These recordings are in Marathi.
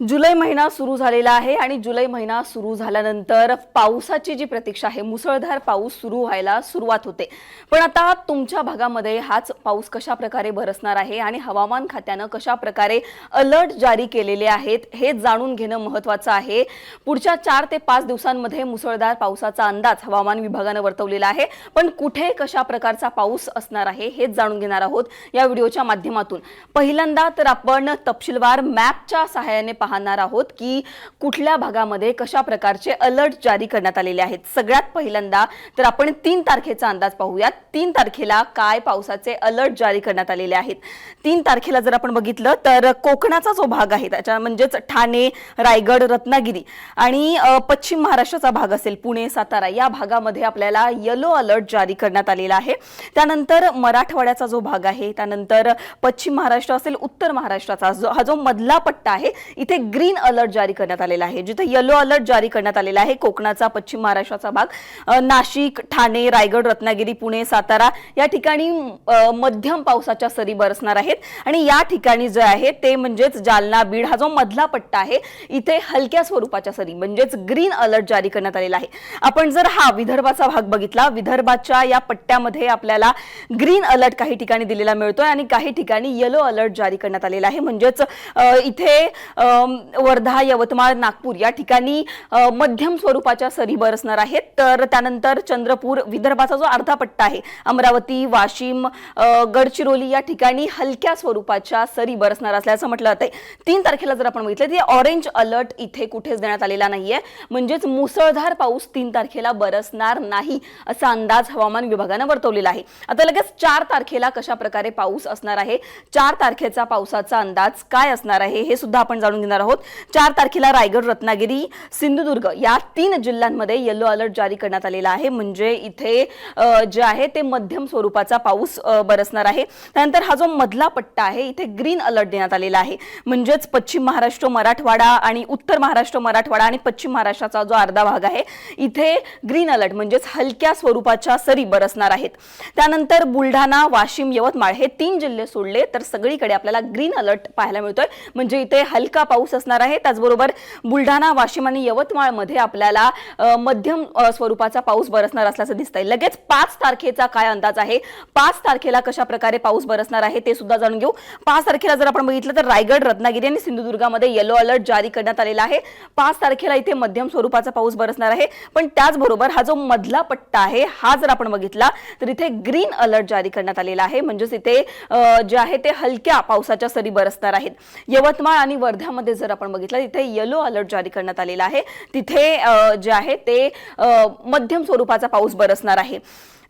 जुलै महिना सुरू झालेला आहे आणि जुलै महिना सुरू झाल्यानंतर पावसाची जी प्रतीक्षा आहे मुसळधार पाऊस सुरू व्हायला सुरुवात होते. पण आता तुमच्या भागामध्ये हाच पाऊस कशा प्रकारे बरसणार आहे आणि हवामान खात्यानं कशा प्रकारे अलर्ट जारी केलेले आहेत हे जाणून घेणं महत्वाचं आहे. पुढच्या चार ते पाच दिवसांमध्ये मुसळधार पावसाचा अंदाज हवामान विभागानं वर्तवलेला आहे. पण कुठे कशा प्रकारचा पाऊस असणार आहे हेच जाणून घेणार आहोत या व्हिडिओच्या माध्यमातून. पहिल्यांदा तर आपण तपशीलवार मॅपच्या सहाय्याने पाहणार आहोत की कुठल्या भागामध्ये कशा प्रकारचे अलर्ट जारी करण्यात आलेले आहेत. सगळ्यात पहिल्यांदा तर आपण तीन तारखेचा अंदाज पाहूयात. तीन तारखेला काय पावसाचे अलर्ट जारी करण्यात आलेले आहेत? तीन तारखेला जर आपण बघितलं तर कोकणाचा जो भाग आहे त्याच्या म्हणजेच ठाणे रायगड रत्नागिरी आणि पश्चिम महाराष्ट्राचा भाग असेल पुणे सातारा या भागामध्ये आपल्याला येलो अलर्ट जारी करण्यात आलेला आहे. त्यानंतर मराठवाड्याचा जो भाग आहे त्यानंतर पश्चिम महाराष्ट्र असेल उत्तर महाराष्ट्राचा जो हा जो मधला पट्टा आहे इथे ग्रीन अलर्ट जारी करण्यात आलेला आहे. जिथे येलो अलर्ट जारी करण्यात आलेला आहे कोकणाचा पश्चिम महाराष्ट्राचा भाग नाशिक ठाणे रायगड रत्नागिरी पुणे सातारा या ठिकाणी मध्यम पावसाच्या सरी बरसणार आहेत. आणि या ठिकाणी जे आहे ते म्हणजेच जालना बीड हा जो मधला पट्टा आहे इथे हलक्या स्वरूपाच्या सरी म्हणजेच ग्रीन अलर्ट जारी करण्यात आलेला आहे. आपण जर हा विदर्भाचा भाग बघितला विदर्भाच्या या पट्ट्यामध्ये आपल्याला ग्रीन अलर्ट काही ठिकाणी दिलेला मिळतोय आणि काही ठिकाणी येलो अलर्ट जारी करण्यात आलेला आहे. म्हणजेच इथे वर्धा यवतमाळ नागपूर या ठिकाणी मध्यम स्वरूपाच्या सरी बरसणार आहेत. तर त्यानंतर चंद्रपूर विदर्भाचा जो अर्धा पट्टा आहे अमरावती वाशिम गडचिरोली या ठिकाणी हलक्या स्वरूपाच्या सरी बरसणार असल्याचं म्हटलं जाते तीन तारखेला जर आपण बघितलं तर ऑरेंज अलर्ट इथे कुठेच देण्यात आलेला नाहीये. म्हणजेच मुसळधार पाऊस तीन तारखेला बरसणार नाही असा अंदाज हवामान विभागानं वर्तवलेला आहे. आता लगेच चार तारखेला कशा प्रकारे पाऊस असणार आहे? चार तारखेचा पावसाचा अंदाज काय असणार आहे? हे सुद्धा आपण जाणून घेणार आहोत. चार तारखेला रायगड रत्नागिरी सिंधुदुर्ग या तीन जिल्ह्यांमध्ये येलो अलर्ट जारी करण्यात आलेला आहे. म्हणजे इथे जे आहे ते मध्यम स्वरूपाचा पाऊस बरसणार आहे. त्यानंतर हा जो मधला पट्टा आहे इथे ग्रीन अलर्ट देण्यात आलेला आहे. म्हणजेच पश्चिम महाराष्ट्र मराठवाडा आणि उत्तर महाराष्ट्र मराठवाडा आणि पश्चिम महाराष्ट्राचा जो अर्धा भाग आहे इथे ग्रीन अलर्ट म्हणजेच हलक्या स्वरूपाच्या सरी बरसणार आहेत. त्यानंतर बुलढाणा वाशिम यवतमाळ हे तीन जिल्हे सोडले तर सगळीकडे आपल्याला ग्रीन अलर्ट पाहायला मिळतोय. म्हणजे इथे हलका पाऊस असणार आहे. त्याचबरोबर बुलढाणा वाशिम आणि यवतमाळमध्ये आपल्याला मध्यम स्वरूपाचा पाऊस बरसणार असल्याचं दिसत आहे लगेच पाच तारखेचा काय अंदाज आहे? पाच तारखेला कशा प्रकारे पाऊस बरसणार आहे ते सुद्धा जाणून घेऊ. पाच तारखेला जर आपण बघितलं तर रायगड रत्नागिरी आणि सिंधुदुर्गामध्ये येलो अलर्ट जारी करण्यात आलेला आहे. पाच तारखेला इथे मध्यम स्वरूपाचा पाऊस बरसणार आहे. पण त्याचबरोबर हा जो मधला पट्टा आहे हा जर आपण बघितला तर इथे ग्रीन अलर्ट जारी करण्यात आलेला आहे. म्हणजेच इथे जे आहे ते हलक्या पावसाच्या सरी बरसणार आहेत. यवतमाळ आणि वर्ध्यामध्ये जर आपण बघितलं तिथे येलो अलर्ट जारी करण्यात आलेला आहे. तिथे जे आहे ते मध्यम स्वरूपाचा पाऊस बरसणार आहे.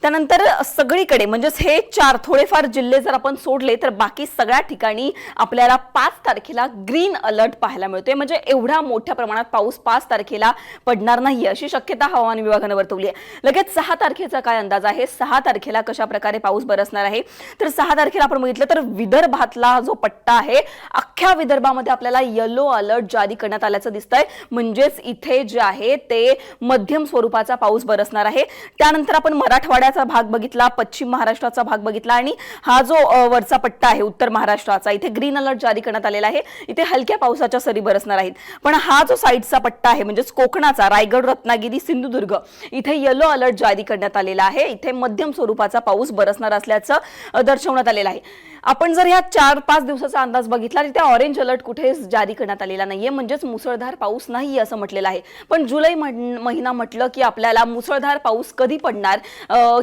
त्यानंतर सगळीकडे म्हणजेच हे चार थोडेफार जिल्हे जर आपण सोडले तर बाकी सगळ्या ठिकाणी आपल्याला पाच तारखेला ग्रीन अलर्ट पाहायला मिळतोय. म्हणजे एवढ्या मोठ्या प्रमाणात पाऊस पाच तारखेला पडणार नाही अशी शक्यता हवामान विभागानं वर्तवली आहे. लगेच सहा तारखेचा काय अंदाज आहे? सहा तारखेला कशा प्रकारे पाऊस बरसणार आहे? तर सहा तारखेला आपण बघितलं तर विदर्भातला जो पट्टा आहे अख्ख्या विदर्भामध्ये आपल्याला येलो अलर्ट जारी करण्यात आल्याचं दिसतंय. म्हणजेच इथे जे आहे ते मध्यम स्वरूपाचा पाऊस बरसणार आहे. त्यानंतर आपण मराठवाड्यात मराठवाड्याचा भाग बघितला पश्चिम महाराष्ट्राचा भाग बघितला आणि हा जो वरचा पट्टा आहे उत्तर महाराष्ट्राचा इथे ग्रीन अलर्ट जारी करण्यात आलेला आहे. इथे हलक्या पावसाच्या सरी बरसणार आहेत. पण हा जो साईडचा पट्टा आहे म्हणजेच कोकणाचा रायगड रत्नागिरी सिंधुदुर्ग इथे येलो अलर्ट जारी करण्यात आलेला आहे. इथे मध्यम स्वरूपाचा पाऊस बरसणार असल्याचं दर्शवण्यात आलेलं आहे. आपण जर ह्या चार पाच दिवसाचा अंदाज बघितला तर त्या ऑरेंज अलर्ट कुठेच जारी करण्यात आलेला नाहीये. म्हणजेच मुसळधार पाऊस नाही असं म्हटलेलं आहे. पण जुलै महिना म्हटलं की आपल्याला मुसळधार पाऊस कधी पडणार?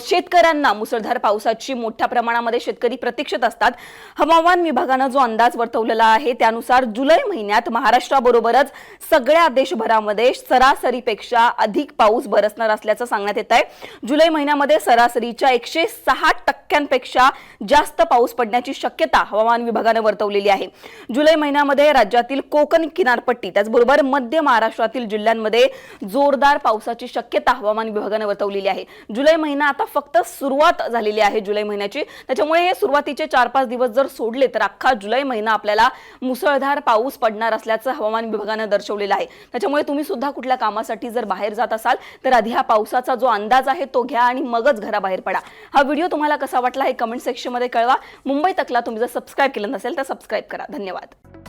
शेतकऱ्यांना मुसळधार पावसाची मोठ्या प्रमाणामध्ये शेतकरी प्रतीक्षित असतात. हवामान विभागानं जो अंदाज वर्तवलेला आहे त्यानुसार जुलै महिन्यात महाराष्ट्राबरोबरच सगळ्या देशभरामध्ये सरासरीपेक्षा अधिक पाऊस बरसणार असल्याचं सांगण्यात येत आहे. जुलै महिन्यामध्ये सरासरीच्या एकशे सहा टक्क्यांपेक्षा जास्त पाऊस पडण्याची शक्यता हवामान विभागानं वर्तवलेली आहे. जुलै महिन्यामध्ये राज्यातील कोकण किनारपट्टी त्याचबरोबर मध्य महाराष्ट्रातील जिल्ह्यांमध्ये जोरदार पावसाची शक्यता हवामान विभागानं वर्तवलेली आहे. जुलै महिना आता फक्त सुरुवात झालेली आहे जुलै महिन्याची. त्याच्यामुळे हे सुरुवातीचे चार पाच दिवस जर सोडले तर अख्खा जुलै महिना आपल्याला मुसळधार पाऊस पडणार असल्याचं हवामान विभागानं दर्शवलेलं आहे. त्याच्यामुळे तुम्ही सुद्धा कुठल्या कामासाठी जर बाहेर जात असाल तर आधी हा पावसाचा जो अंदाज आहे तो घ्या आणि मगच घराबाहेर पडा. हा व्हिडिओ तुम्हाला कसा वाटला हे कमेंट सेक्शनमध्ये कळवा. मुंबई तकला तुम्ही जर सबस्क्राईब केलं नसेल तर सबस्क्राईब करा. धन्यवाद.